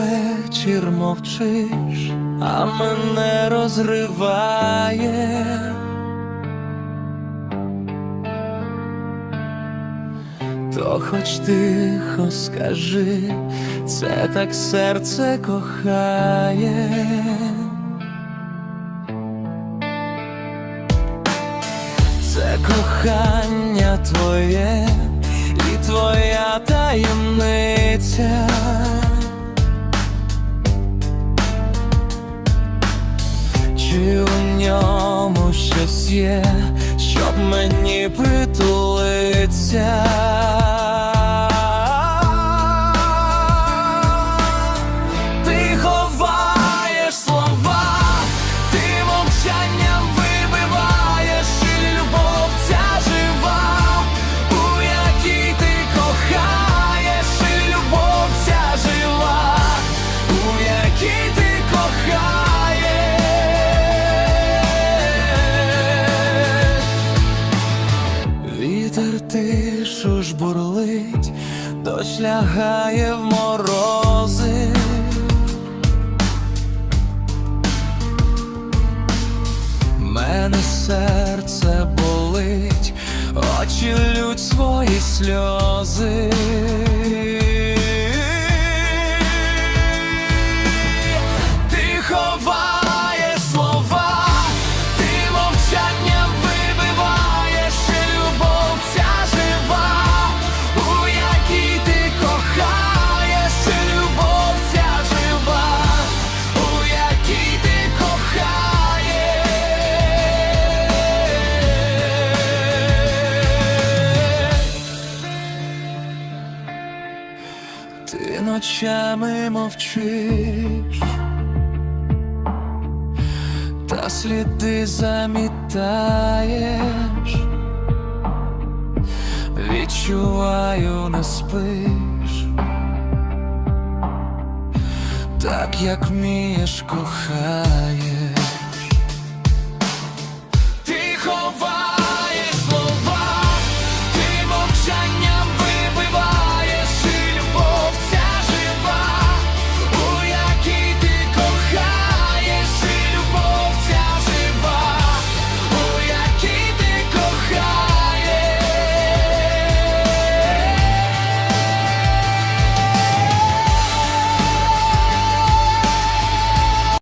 вечір мовчиш, а мене розриває. То хоч тихо скажи, це так серце кохає. Це кохання твоє і твоя таємниця. Чи у ньому щось є, щоб мені притулиться? Тишу ж бурлить, дощ лягає в морози. Мене серце болить, очі лють свої сльози. Ти ночами мовчиш, та сліди замітаєш, відчуваю, не спиш, так як вмієш кохаєш.